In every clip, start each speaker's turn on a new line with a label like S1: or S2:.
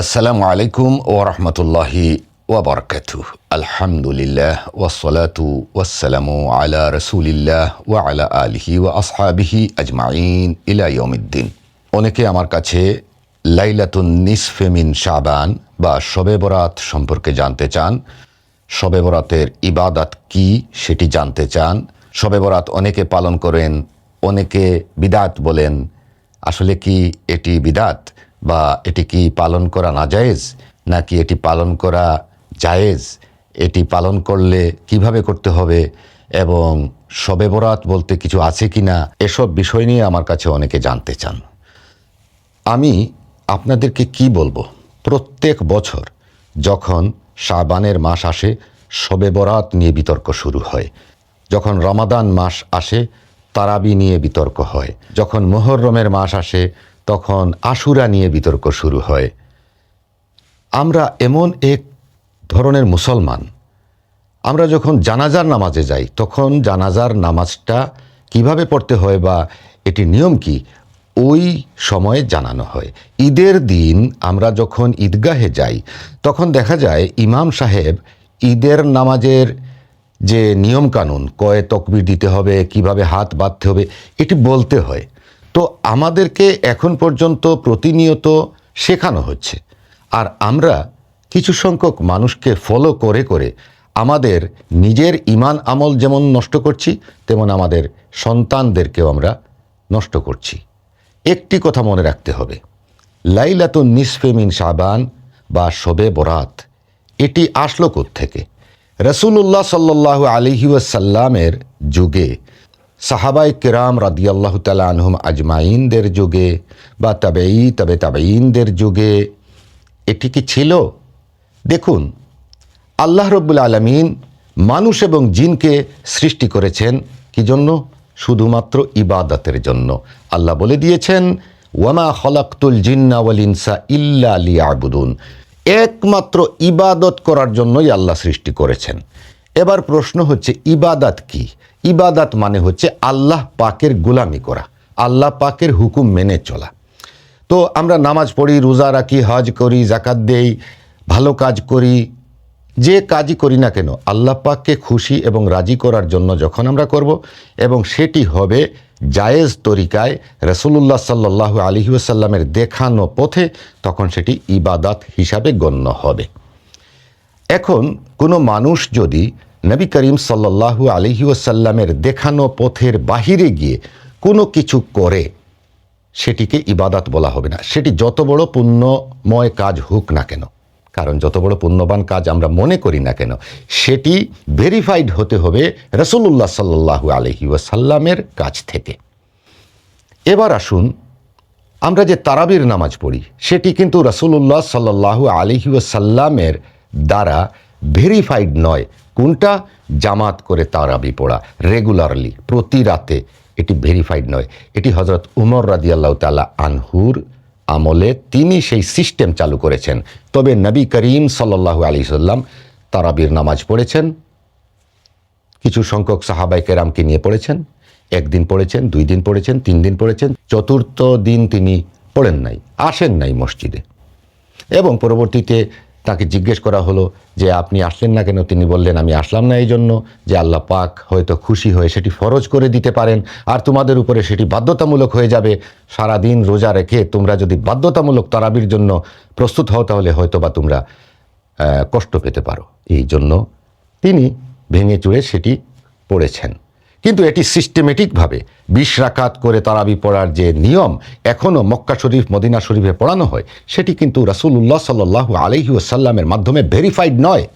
S1: আসসালামু আলাইকুম ও রহমতুল্লাহি ওবরকাতু আলহামদুলিল্লাহ ওসলাতু ওয়াসালামু আলা রসুলিল্লাহ ওয়া আলা আলিহি ওয়া আসহাবিহি আজমাইন ইলা ইয়মিদ্দিন অনেকে আমার কাছে লাইলাতুন নিসফেমিন শাবান বা শবে বরাত সম্পর্কে জানতে চান। শবে বরাতের ইবাদাত কি সেটি জানতে চান। শবে বরাত অনেকে পালন করেন, অনেকে বিদাত বলেন। আসলে কি এটি বিদাত? বা এটি কি পালন করা নাজায়েজ নাকি এটি পালন করা জায়েজ? এটি পালন করলে কীভাবে করতে হবে এবং শবে বরাত বলতে কিছু আছে কি না এসব বিষয় নিয়ে আমার কাছে অনেকে জানতে চান। আমি আপনাদেরকে কি বলব? প্রত্যেক বছর যখন শাবানের মাস আসে, শবে বরাত নিয়ে বিতর্ক শুরু হয়। যখন রমাদান মাস আসে, তারাবি নিয়ে বিতর্ক হয়। যখন মোহররমের মাস আসে তখন আশুরা নিয়ে বিতর্ক শুরু হয়। আমরা এমন এক ধরনের মুসলমান। আমরা যখন জানাজার নামাজে যাই, তখন জানাজার নামাজটা কীভাবে পড়তে হয় বা এটি নিয়ম কি, ওই সময়ে জানানো হয়। ঈদের দিন আমরা যখন ঈদগাহে যাই, তখন দেখা যায় ইমাম সাহেব ঈদের নামাজের যে নিয়মকানুন, কয়ে তকবির দিতে হবে, কীভাবে হাত বাঁধতে হবে, এটি বলতে হয়। তো আমাদেরকে এখন পর্যন্ত প্রতিনিয়ত শেখানো হচ্ছে। আর আমরা কিছু সংখ্যক মানুষকে ফলো করে করে আমাদের নিজের ইমান আমল যেমন নষ্ট করছি, তেমন আমাদের সন্তানদেরকেও আমরা নষ্ট করছি। একটি কথা মনে রাখতে হবে। লাইলাত নিসফেমিন সাবান বা শবে বরাত, এটি আসলো থেকে রসুল্লাহ সাল্লাহ আলিহাসাল্লামের যুগে সাহাবাই কেরাম রাদিয়াল্লাহ তালা আনহুম আজমাইনদের যুগে বা তাবেই তবে তাবেইনদের যুগে। এটি কি ছিল? দেখুন, আল্লাহ রব্বুল আলমিন মানুষ এবং জিনকে সৃষ্টি করেছেন কি জন্য? শুধুমাত্র ইবাদতের জন্য। আল্লাহ বলে দিয়েছেন, ওয়ামা হলাক্তুল জিন্না ওয়াল ইনসা ইল্লা লিয়াবুদুন। একমাত্র ইবাদত করার জন্যই আল্লাহ সৃষ্টি করেছেন। এবার প্রশ্ন হচ্ছে, ইবাদাত কি? ইবাদাত মানে হচ্ছে আল্লাহ পাকের গোলামি করা, আল্লাহ পাকের হুকুম মেনে চলা। তো আমরা নামাজ পড়ি, রোজা রাখি, হজ করি জাকাত দেই, ভালো কাজ করি, যে কাজই করি না কেন, আল্লাহ পাককে খুশি এবং রাজি করার জন্য যখন আমরা করব, এবং সেটি হবে জায়েজ তরিকায় রসুল্লাহ সাল্লাহ আলহিউসাল্লামের দেখানো পথে, তখন সেটি ইবাদাত হিসাবে গণ্য হবে। এখন কোনো মানুষ যদি নবী করিম সাল্লাহু আলহিউসাল্লামের দেখানো পথের বাহিরে গিয়ে কোনো কিছু করে, সেটিকে ইবাদাত বলা হবে না। সেটি যত বড় পুণ্যময় কাজ হোক না কেন, কারণ যত বড় পুণ্যবান কাজ আমরা মনে করি না কেন, সেটি ভেরিফাইড হতে হবে রসুল্লাহ সাল্লাহু আলহি ওয়াসাল্লামের কাছ থেকে। এবার আসুন, আমরা যে তারাবির নামাজ পড়ি, সেটি কিন্তু রসুল্লাহ সাল্লাহু আলহি ওয়াসাল্লামের দ্বারা ভেরিফাইড নয়। কোনটা? জামাত করে তারাবি পড়া। রেগুলারলি প্রতি রাতে এটি ভেরিফাইড নয়। এটি হজরত উমর রাজি আল্লাহ তালা আনহুর আমলে তিনি সেই সিস্টেম চালু করেছেন। তবে নবী করিম সাল্লাহ আলী সাল্লাম তারাবির নামাজ পড়েছেন। কিছু সংখ্যক সাহাবাই কেরামকে নিয়ে পড়েছেন। একদিন পড়েছেন, দুই দিন পড়েছেন, তিন দিন পড়েছেন। চতুর্থ দিন তিনি পড়েন নাই, আসেন নাই মসজিদে। এবং পরবর্তীতে তাকে জিজ্ঞেস করা হলো যে, আপনি আসলেন না কেন? তিনি বললেন, আমি আসলাম না এই জন্য যে আল্লাহ পাক হয়তো খুশি হয়ে সেটি ফরজ করে দিতে পারেন আর তোমাদের উপরে সেটি বাধ্যতামূলক হয়ে যাবে। সারা দিন রোজা রেখে তোমরা যদি বাধ্যতামূলক তারাবির জন্য প্রস্তুত হও, তাহলে হয়তো বা তোমরা কষ্ট পেতে পারো। এই জন্য তিনি ভেঙে চুড়ে সেটি পড়েছেন। কিন্তু এটি সিস্টেমেটিকভাবে বিশ রাকাত করে তারাবি পড়ার যে নিয়ম এখনও মক্কা শরীফ, মদিনা শরীফে পড়ানো হয়, সেটি কিন্তু রাসুল্লাহ সাল্লাহ আলহি মাধ্যমে ভেরিফাইড নয়।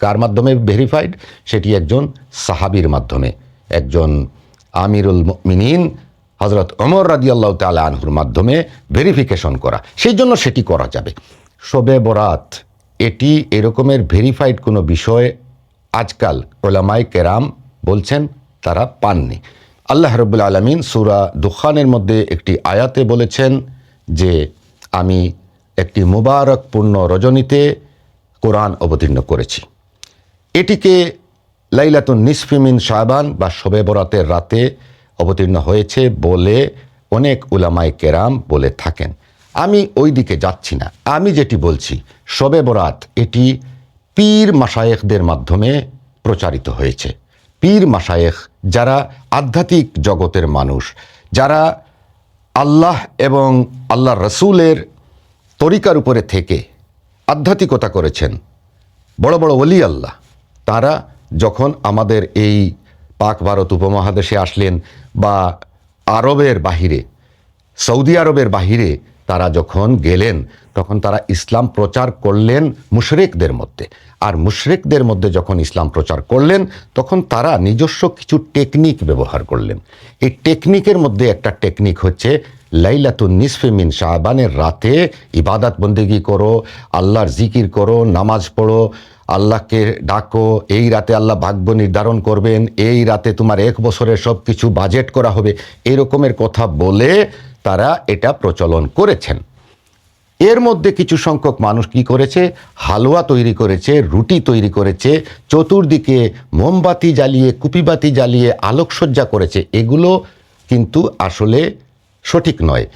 S1: কার মাধ্যমে ভেরিফাইড সেটি একজন সাহাবির মাধ্যমে। একজন আমিরুল মিনীন হজরত অমর রাজি আল্লাহ তালা আনহুর মাধ্যমে ভেরিফিকেশন করা। সেই জন্য সেটি করা যাবে। শোবে বরাত, এটি এরকমের ভেরিফাইড কোনো বিষয় আজকাল ওলামাই কেরাম বলছেন তারা পাননি। আল্লাহ রবুল আলমিন সুরা দুখানের মধ্যে একটি আয়াতে বলেছেন যে, আমি একটি মুবারকপূর্ণ রজনীতে কোরআন অবতীর্ণ করেছি। এটিকে লাইলাতুন নিসফিমিন শাহবান বা শবে বরাতের রাতে অবতীর্ণ হয়েছে বলে অনেক উলামায় কেরাম বলে থাকেন। আমি ওই দিকে যাচ্ছি না। আমি যেটি বলছি, শবে বরাত এটি পীর মাসায়েখদের মাধ্যমে প্রচারিত হয়েছে। পীর মাসায়েখ যারা আধ্যাত্মিক জগতের মানুষ, যারা আল্লাহ এবং আল্লাহ রসুলের তরিকার উপরে থেকে আধ্যাত্মিকতা করেছেন, বড় বড় অলি আল্লাহ, তারা যখন আমাদের এই পাক ভারত উপমহাদেশে আসলেন বা আরবের বাহিরে, সৌদি আরবের বাহিরে তারা যখন গেলেন, তখন তারা ইসলাম প্রচার করলেন মুশরেকদের মধ্যে। আর মুশরেকদের মধ্যে যখন ইসলাম প্রচার করলেন, তখন তারা নিজস্ব কিছু টেকনিক ব্যবহার করলেন। এই টেকনিকের মধ্যে একটা টেকনিক হচ্ছে, লাইলাতুন নিসফে মিন শাহবানের রাতে ইবাদাত বন্দেগি করো, আল্লাহর জিকির করো, নামাজ পড়ো, আল্লাহকে ডাকো, এই রাতে আল্লাহ ভাগ্য নির্ধারণ করবেন, এই রাতে তোমার এক বছরের সব কিছু বাজেট করা হবে, এরকমের কথা বলে তারা এটা প্রচলন করেছেন। এর মধ্যে কিছু সংখ্যক মানুষ কি করেছে? হালুয়া তৈরি করেছে, রুটি তৈরি করেছে, চতুর্দিকে মোমবাতি জ্বালিয়ে, কুপিবাতি জ্বালিয়ে আলোকসজ্জা করেছে। এগুলো কিন্তু আসলে সঠিক নয়।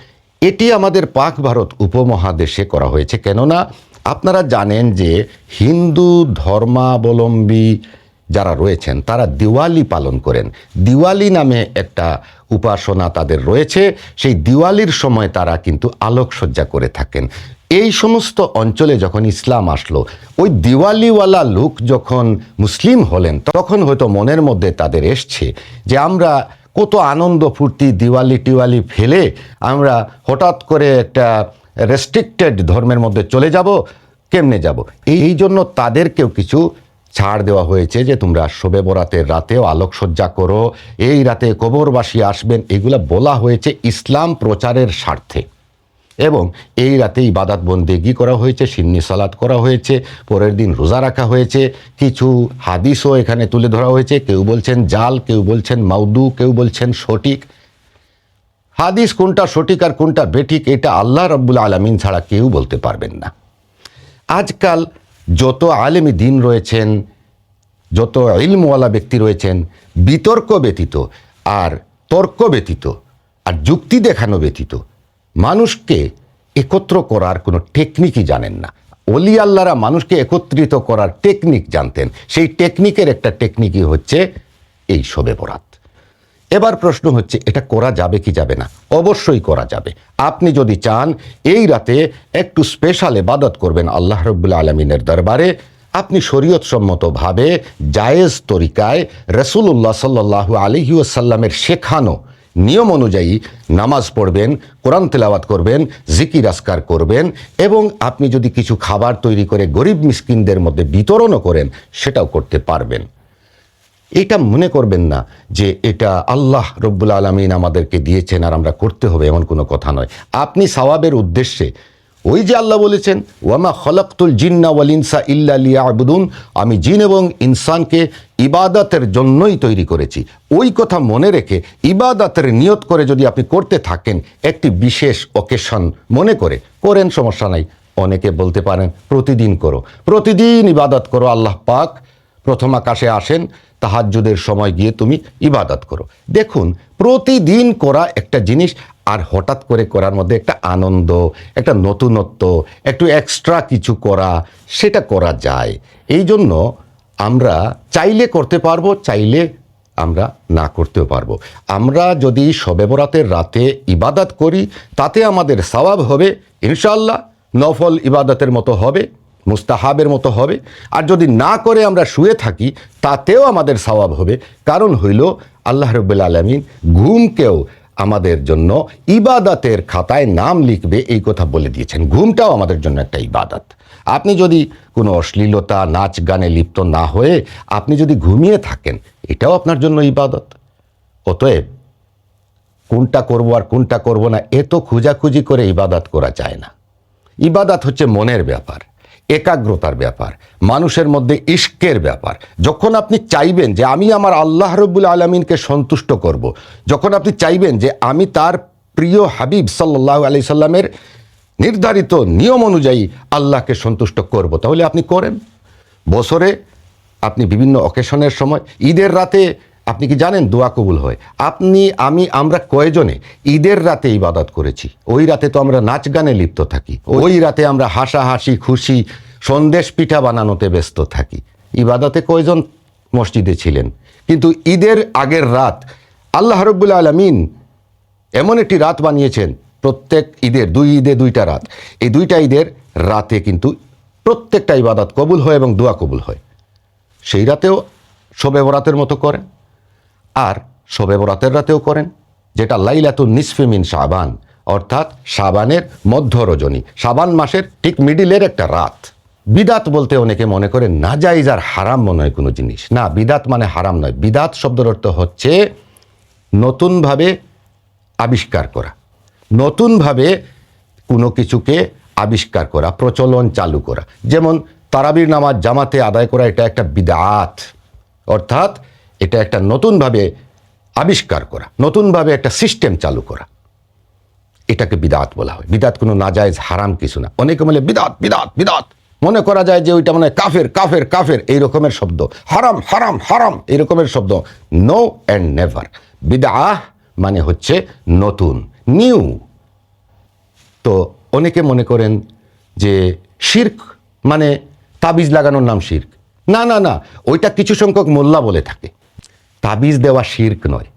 S1: এটি আমাদের পাক ভারত উপমহাদেশে করা হয়েছে। কেননা আপনারা জানেন যে হিন্দু ধর্মাবলম্বী যারা রয়েছেন, তারা দিওয়ালি পালন করেন। দিওয়ালি নামে একটা উপাসনা তাদের রয়েছে। সেই দিওয়ালির সময় তারা কিন্তু আলোকসজ্জা করে থাকেন। এই সমস্ত অঞ্চলে যখন ইসলাম আসলো, ওই দিওয়ালিওয়ালা লোক যখন মুসলিম হলেন, তখন হয়তো মনের মধ্যে তাদের এসছে যে, আমরা কত আনন্দ ফুর্তি দিওয়ালি টিওয়ালি ফেলে আমরা হঠাৎ করে একটা রেস্ট্রিক্টেড ধর্মের মধ্যে চলে যাব, কেমনে যাব? এই জন্য তাদেরকেও কিছু ছাড় দেওয়া হয়েছে যে তোমরা শোবে বরাতের রাতেও আলোকসজ্জা করো। এই রাতে কবরবাসী আসবেন। এগুলো বলা হয়েছে ইসলাম প্রচারের স্বার্থে। এবং এই রাতে ইবাদাত বন্দেগি করা হয়েছে, সিন্নি সালাদ করা হয়েছে, পরের দিন রোজা রাখা হয়েছে। কিছু হাদিসও এখানে তুলে ধরা হয়েছে। কেউ বলছেন জাল, কেউ বলছেন মাউদু, কেউ বলছেন সঠিক। হাদিস কোনটা সঠিক আর কোনটা বেঠিক, এটা আল্লাহ রব্বুল আলমিন ছাড়া কেউ বলতে পারবেন না। আজকাল যত আলেমী দিন রয়েছেন, যত ইলমওয়ালা ব্যক্তি রয়েছেন, বিতর্ক ব্যতীত আর তর্ক ব্যতীত আর যুক্তি দেখানো ব্যতীত, মানুষকে একত্র করার কোনো টেকনিকই জানেন না। অলি আল্লাহরা মানুষকে একত্রিত করার টেকনিক জানতেন। সেই টেকনিকের একটা টেকনিকই হচ্ছে এই শবে বরাত। এবার প্রশ্ন হচ্ছে, এটা করা যাবে কি যাবে না? অবশ্যই করা যাবে। আপনি যদি চান, এই রাতে একটু স্পেশাল এবাদত করবেন আল্লাহ রব্বুল আলমিনের দরবারে, আপনি শরীয়তসম্মতভাবে জায়েজ তরিকায় রসুল্লাহ সাল্লাহ আলহিউসাল্লামের শেখানো নিয়ম অনুযায়ী নামাজ পড়বেন, কোরআন তেলাওয়াত করবেন, জিকির আসকার করবেন এবং আপনি যদি কিছু খাবার তৈরি করে গরিব মিসকিনদের মধ্যে বিতরণও করেন, সেটাও করতে পারবেন। এটা মনে করবেন না যে এটা আল্লাহ রব্বুল আলমিন আমাদেরকে দিয়েছেন আর আমরা করতে হবে এমন কোনো কথা নয়। আপনি সওয়াবের উদ্দেশ্যে ওই যে আল্লাহ বলেছেন, ওয়ামা খলকতুল জিন্না ওয়াল ইনসা ইল্লা লিয়া আবুদুন আমি জিন এবং ইনসানকে ইবাদতের জন্যই তৈরি করেছি। ওই কথা মনে রেখে ইবাদতের নিয়ত করে যদি আপনি করতে থাকেন, একটি বিশেষ অকেশন মনে করে, করেন সমস্যা নাই। অনেকে বলতে পারেন, প্রতিদিন করো। প্রতিদিন ইবাদত করো, আল্লাহ পাক প্রথম আকাশে আসেন, তাহাজ্জুদের সময় গিয়ে তুমি ইবাদত করো। দেখুন, প্রতিদিন করা একটা জিনিস আর হঠাৎ করে করার মধ্যে একটা আনন্দ, একটা নতুনত্ব, একটু এক্সট্রা কিছু করা, সেটা করা যায়। এই জন্য আমরা চাইলে করতে পারব, চাইলে আমরা না করতেও পারব। আমরা যদি শবে বরাতের রাতে ইবাদত করি, তাতে আমাদের সওয়াব হবে ইনশাল্লাহ নফল ইবাদতের মতো হবে। মুস্তাহাবের মতো হবে। আর যদি না করে আমরা শুয়ে থাকি, তাতেও আমাদের সওয়াব হবে। কারণ হইল আল্লাহ রব্বুল আলমিন ঘুমকেও আমাদের জন্য ইবাদাতের খাতায় নাম লিখবে, এই কথা বলে দিয়েছেন। ঘুমটাও আমাদের জন্য একটা ইবাদত। আপনি যদি কোনো অশ্লীলতা, নাচ গানে লিপ্ত না হয়ে আপনি যদি ঘুমিয়ে থাকেন, এটাও আপনার জন্য ইবাদত। অতএব কোনটা করব আর কোনটা করব না এত খোঁজাখুঁজি করে ইবাদত করা যায় না। ইবাদত হচ্ছে মনের ব্যাপার। একাগ্রতার ব্যাপার, মানুষের মধ্যে ইস্কের ব্যাপার যখন আপনি চাইবেন যে আমি আমার আল্লাহ রব্বুল আলমিনকে সন্তুষ্ট করব। যখন আপনি চাইবেন যে আমি তার প্রিয় হাবিব সাল্লাহ আলি সাল্লামের নির্ধারিত নিয়ম অনুযায়ী আল্লাহকে সন্তুষ্ট করব। তাহলে আপনি করেন বছরে আপনি বিভিন্ন অকেশনের সময়, ঈদের রাতে আপনি কি জানেন দোয়া কবুল হয়? আপনি, আমি, আমরা কয়জনে ঈদের রাতে ইবাদত করেছি? ওই রাতে তো আমরা নাচ গানে লিপ্ত থাকি। ওই রাতে আমরা হাসাহাসি, খুশি, সন্দেশ পিঠা বানানোতে ব্যস্ত থাকি। ইবাদতে কয়জন মসজিদে ছিলেন? কিন্তু ঈদের আগের রাত আল্লাহ রব্বুল আলমিন এমন একটি রাত বানিয়েছেন, প্রত্যেক ঈদের, দুই ঈদে দুইটা রাত। এই দুইটা ঈদের রাতে কিন্তু প্রত্যেকটা ইবাদত কবুল হয় এবং দোয়া কবুল হয়। সেই রাতেও শবে বরাতের মতো করেন। আর শবে বরাতের রাতেও করেন, যেটা লাইলাতুন নিসফে সাবান অর্থাৎ সাবানের মধ্য রজনী, শাবান মাসের ঠিক মিডিলের একটা রাত। বিদাত বলতে অনেকে মনে করে না জাইজ আর হারাম মনে হয় কোনো জিনিস। না, বিদাত মানে হারাম নয়। বিদাত শব্দের অর্থ হচ্ছে নতুনভাবে আবিষ্কার করা। নতুনভাবে কোনো কিছুকে আবিষ্কার করা, প্রচলন চালু করা। যেমন তারাবির নামাজ জামাতে আদায় করা, এটা একটা বিদাত। অর্থাৎ এটা একটা নতুনভাবে আবিষ্কার করা, নতুনভাবে একটা সিস্টেম চালু করা। এটাকে বিদাত বলা হয়। বিদাত কোনো নাজায়জ, হারাম কিছু না। অনেকে বলে বিদাত বিদাত বিদাত। মনে করা যায় যে ওইটা মানে কাফের কাফের কাফের, এই রকমের শব্দ। হারাম হারাম হারাম, এই রকমের শব্দ। নো অ্যান্ড নেভার বিদাহ মানে হচ্ছে নতুন নিউ তো অনেকে মনে করেন যে শির্ক মানে তাবিজ লাগানোর নাম শির্ক। না না না। ওইটা কিছু সংখ্যক মোল্লা বলে থাকে। তাবিজ দেওয়া শির্ক নয়।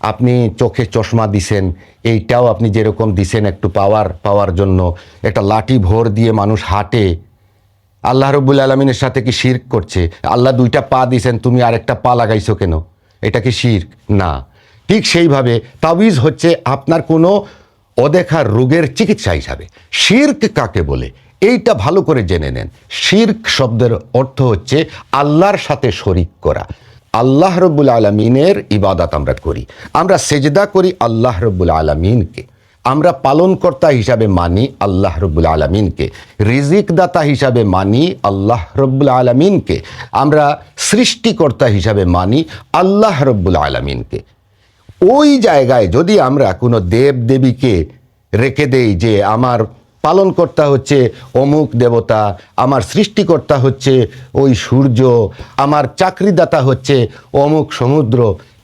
S1: আপনি চোখে চশমা দিছেন, এইটাও আপনি যেরকম দিছেন একটু পাওয়ার পাওয়ার জন্য। একটা লাঠি ভোর দিয়ে মানুষ হাঁটে। আল্লাহ রব্বুল আলমিনের সাথে কি শির্ক করছে? আল্লাহ দুইটা পা দিছেন, তুমি আরেকটা পা লাগাইছো কেন? এটা কি শির্ক? না। ঠিক সেইভাবে তাবিজ হচ্ছে আপনার কোনো অদেখা রোগের চিকিৎসা হিসাবে। শির্ক কাকে বলে? এইটা ভালো করে জেনে নেন। শির্ক শব্দের অর্থ হচ্ছে আল্লাহর সাথে শরিক করা। আল্লাহ রব্বুল আলমিনের ইবাদত আমরা করি। আমরা সেজদা করি আল্লাহ রব্বুল আলমিনকে। আমরা পালনকর্তা হিসাবে মানি আল্লাহ রব্বুল আলমিনকে। রিজিকদাতা হিসাবে মানি আল্লাহ রব্বুল আলমিনকে। আমরা সৃষ্টিকর্তা হিসাবে মানি আল্লাহ রব্বুল আলমিনকে। ওই জায়গায় যদি আমরা কোনো দেব দেবীকে রেখে দেই যে আমার পালনকর্তা হচ্ছে অমুক দেবতা, আমার সৃষ্টিকর্তা হচ্ছে ওই সূর্য, আমার চাকরিদাতা হচ্ছে অমুক সমুদ্র।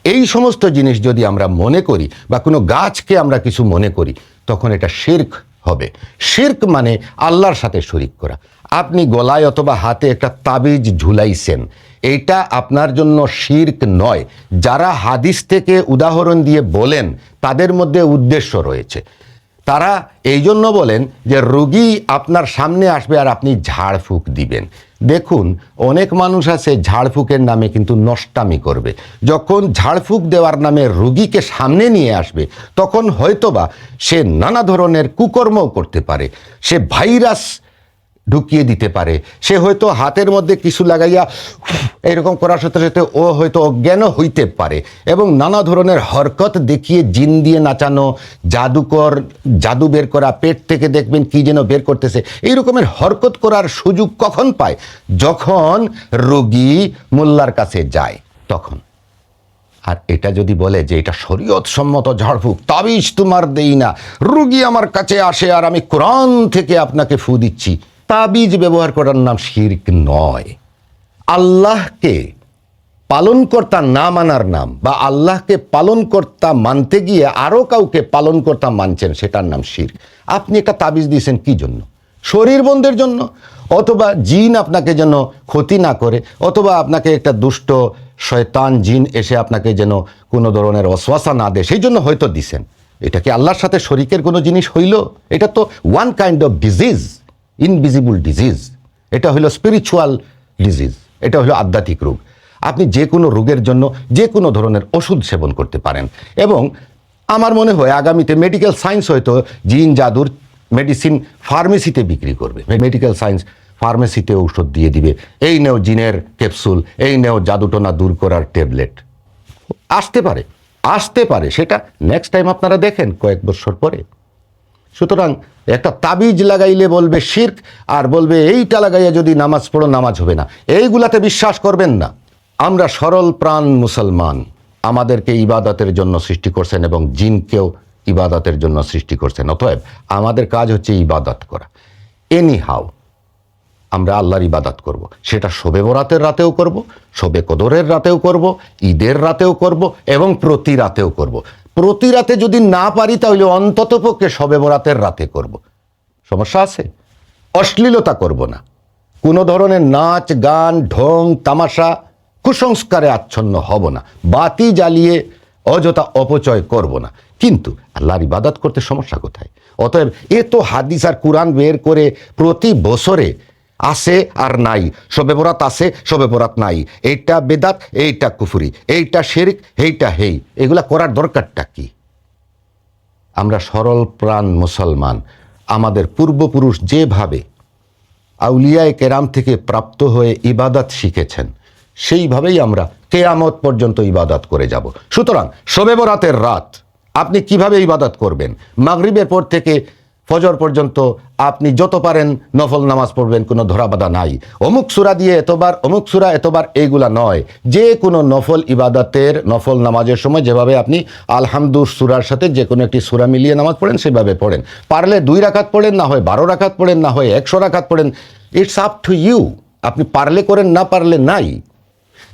S1: এই সমস্ত জিনিস যদি আমরা মনে করি বা কোনো গাছকে আমরা কিছু মনে করি, তখন এটা শির্ক হবে। শির্ক মানে আল্লাহর সাথে শরিক করা। আপনি গলায় অথবা হাতে একটা তাবিজ ঝুলাইছেন এইটা আপনার জন্য শির্ক নয়। যারা হাদিস থেকে উদাহরণ দিয়ে বলেন, তাদের মধ্যে উদ্দেশ্য রয়েছে। তারা এই জন্য বলেন যে রুগী আপনার সামনে আসবে আর আপনি ঝাড়ফুঁক দিবেন। দেখুন, অনেক মানুষ আছে ঝাড়ফুঁকের নামে কিন্তু নষ্টামি করবে। যখন ঝাড়ফুঁক দেওয়ার নামে রুগীকে সামনে নিয়ে আসবে, তখন হয়তোবা সে নানা ধরনের কুকর্মও করতে পারে। সে ভাইরাস ঢুকিয়ে দিতে পারে। সে হয়তো হাতের মধ্যে কিছু লাগাইয়া এরকম করার সাথে সাথে ও হয়তো অজ্ঞানও হইতে পারে এবং নানা ধরনের হরকত দেখিয়ে জিন দিয়ে নাচানো, জাদুকর, জাদু বের করা, পেট থেকে দেখবেন কি যেন বের করতেছে। এই রকমের হরকত করার সুযোগ কখন পায়? যখন রোগী মোল্লার কাছে যায়, তখন। আর এটা যদি বলে যে এটা শরীয়ত সম্মত ঝাড়ফুঁক, তাবিজ তোমার দেই না। রুগী আমার কাছে আসে আর আমি কোরআন থেকে আপনাকে ফু দিচ্ছি। তাবিজ ব্যবহার করার নাম শির্ক নয়। আল্লাহকে পালনকর্তা না মানার নাম বা আল্লাহকে পালনকর্তা মানতে গিয়ে আরও কাউকে পালনকর্তা মানছেন, সেটার নাম শির আপনি একটা তাবিজ দিয়েছেন কি জন্য? শরীর বন্ধের জন্য? অথবা জিন আপনাকে যেন ক্ষতি না করে, অথবা আপনাকে একটা দুষ্ট শয়তান জিন এসে আপনাকে যেন কোনো ধরনের অশ্বাসা না দেয়, সেই জন্য হয়তো দিছেন। এটা কি আল্লাহর সাথে শরিকের কোনো জিনিস হইল? এটা তো one kind of disease invisible disease এটা হলো স্পিরিচুয়াল ডিজিজ এটা হলো আধ্যাত্মিক রোগ। আপনি যে কোনো রোগের জন্য যে কোনো ধরনের ওষুধ সেবন করতে পারেন। এবং আমার মনে হয় আগামীতে মেডিকেল সায়েন্স হয়তো জিন, জাদুর মেডিসিন ফার্মেসিতে বিক্রি করবে। মেডিকেল সায়েন্স ফার্মেসিতে ঔষধ দিয়ে দিবে। এই নেও জিনের ক্যাপসুল এই নেও জাদুটনা দূর করার ট্যাবলেট আসতে পারে আসতে পারে, সেটা নেক্সট টাইম আপনারা দেখেন কয়েক বছর পরে। সুতরাং একটা তাবিজ লাগাইলে বলবে শির্ক আর বলবে এইটা লাগাইয়া যদি নামাজ পড়ো নামাজ হবে না। এইগুলাতে বিশ্বাস করবেন না। আমরা সরল প্রাণ মুসলমান। আমাদেরকে ইবাদতের জন্য সৃষ্টি করছেন এবং জিনকেও ইবাদতের জন্য সৃষ্টি করছেন। অতএব আমাদের কাজ হচ্ছে ইবাদত করা। এনি হাউ আমরা আল্লাহর ইবাদাত করব। সেটা শোবে বরাতের রাতেও করব, শোবে কদরের রাতেও করব, ঈদের রাতেও করব এবং প্রতি রাতেও করব। প্রতি রাতে যদি না পারি, তাহলে অন্তত পক্ষে শবে বরাতের রাতে করব। সমস্যা আছে? অশ্লীলতা করব না। কোনো ধরনের নাচ, গান, ঢং, তামাশা কুসংস্কারে আচ্ছন্ন হব না। বাতি জ্বালিয়ে অযথা অপচয় করব না। কিন্তু আল্লাহর ইবাদত করতে সমস্যা কোথায়? অতএব এ তো হাদিস আর কোরআন বের করে প্রতি বছরে আসে আর নাই। সবে বরাত আসে সবে বরাত নাই। এইটা বেদাত, এইটা কুফুরি। এইটা শেরিক, এইটা হেই। এগুলা করার দরকারটা কি? আমরা সরল প্রাণ মুসলমান। আমাদের পূর্বপুরুষ যেভাবে আউলিয়ায় কেরাম থেকে প্রাপ্ত হয়ে ইবাদত শিখেছেন, সেইভাবেই আমরা কেয়ামত পর্যন্ত ইবাদত করে যাব। সুতরাং শবে বরাতের রাত আপনি কীভাবে ইবাদত করবেন? মাগরিবের পর থেকে ফজর পর্যন্ত আপনি যত পারেন নফল নামাজ পড়বেন, কোনো ধরাবাধা নাই। অমুক সুরা দিয়ে এতবার, অমুক সুরা এতবার এইগুলা নয়। যে কোনো নফল ইবাদতের, নফল নামাজের সময় যেভাবে আপনি আলহামদুর সুরার সাথে যে কোনো একটি সুরা মিলিয়ে নামাজ পড়েন, সেভাবে পড়েন। পারলে দুই রাখাত পড়েন, না হয় বারো রাখাত পড়েন, না হয় একশো রাখাত পড়েন, ইটস আপ টু ইউ। আপনি পারলে করেন, না পারলে নাই।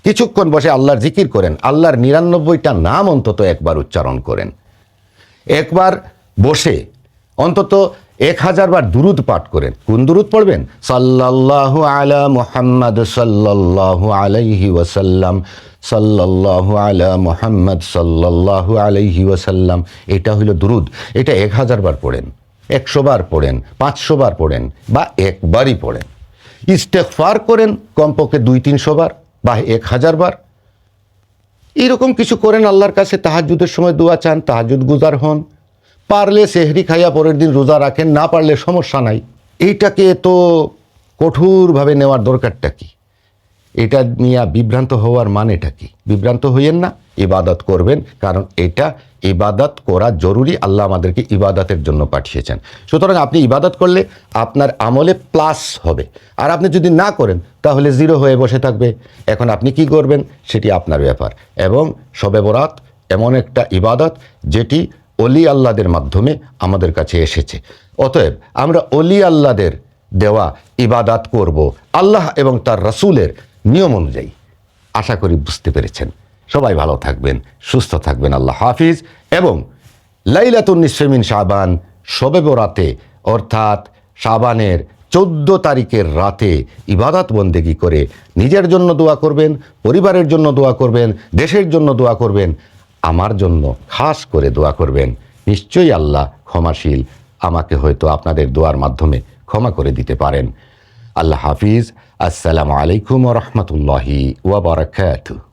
S1: কিছুক্ষণ বসে আল্লাহর জিকির করেন, আল্লাহর নিরানব্বইটা নাম অন্তত একবার উচ্চারণ করেন। একবার বসে অন্তত এক হাজার বার দুরুদ পাঠ করেন। কোন দুরুদ পড়বেন? সাল্লাল্লাহু আলা মুহাম্মদ সাল্লাল্লাহু আলাইহি ওয়াসাল্লাম, সাল্লাল্লাহু আলা মুহাম্মদ সাল্লাল্লাহু আলাইহি ওয়াসাল্লাম। এটা হলো দুরুদ। এটা এক হাজার বার পড়েন। একশো বার পড়েন, পাঁচশো বার পড়েন বা একবারই পড়েন। ইস্তেকফার করেন কমপক্ষে দুই, তিনশো বার বা এক হাজার বার। এরকম কিছু করেন আল্লাহর কাছে তাহাজুদের সময় দোয়া চান তাহাজুদ গুজার হন পারলে সেহরি খাইয়া পরের দিন রোজা রাখেন, না পারলে সমস্যা নাই। এইটাকে তো কঠোরভাবে নেওয়ার দরকারটা কি? এটা নিয়ে বিভ্রান্ত হওয়ার মানেটা কি? বিভ্রান্ত হইয়েন না, ইবাদত করবেন, কারণ এটা ইবাদত করা জরুরি। আল্লাহ আমাদেরকে ইবাদতের জন্য পাঠিয়েছেন। সুতরাং আপনি ইবাদত করলে আপনার আমলে প্লাস হবে। আর আপনি যদি না করেন, তাহলে জিরো হয়ে বসে থাকবে। এখন আপনি কি করবেন, সেটি আপনার ব্যাপার। এবং শবে বরাত এমন একটা ইবাদত, যেটি অলি আল্লাদের মাধ্যমে আমাদের কাছে এসেছে। অতএব আমরা অলি আল্লাদের দেওয়া ইবাদাত করব, আল্লাহ এবং তার রসুলের নিয়ম অনুযায়ী। আশা করি বুঝতে পেরেছেন। সবাই ভালো থাকবেন, সুস্থ থাকবেন, আল্লাহ হাফিজ। এবং লাইলাতুন নিসমিন শাবান শবে বরাতে, অর্থাৎ শাবানের চোদ্দ তারিখের রাতে ইবাদত বন্দেগি করে নিজের জন্য দোয়া করবেন, পরিবারের জন্য দোয়া করবেন, দেশের জন্য দোয়া করবেন আমার জন্য খাস করে দোয়া করবেন। নিশ্চয়ই আল্লাহ ক্ষমাশীল আমাকে হয়তো আপনাদের দোয়ার মাধ্যমে ক্ষমা করে দিতে পারেন। আল্লাহ হাফিজ। আসসালামু আলাইকুম রহমতুল্লাহি ওয়াবারাকাতুহ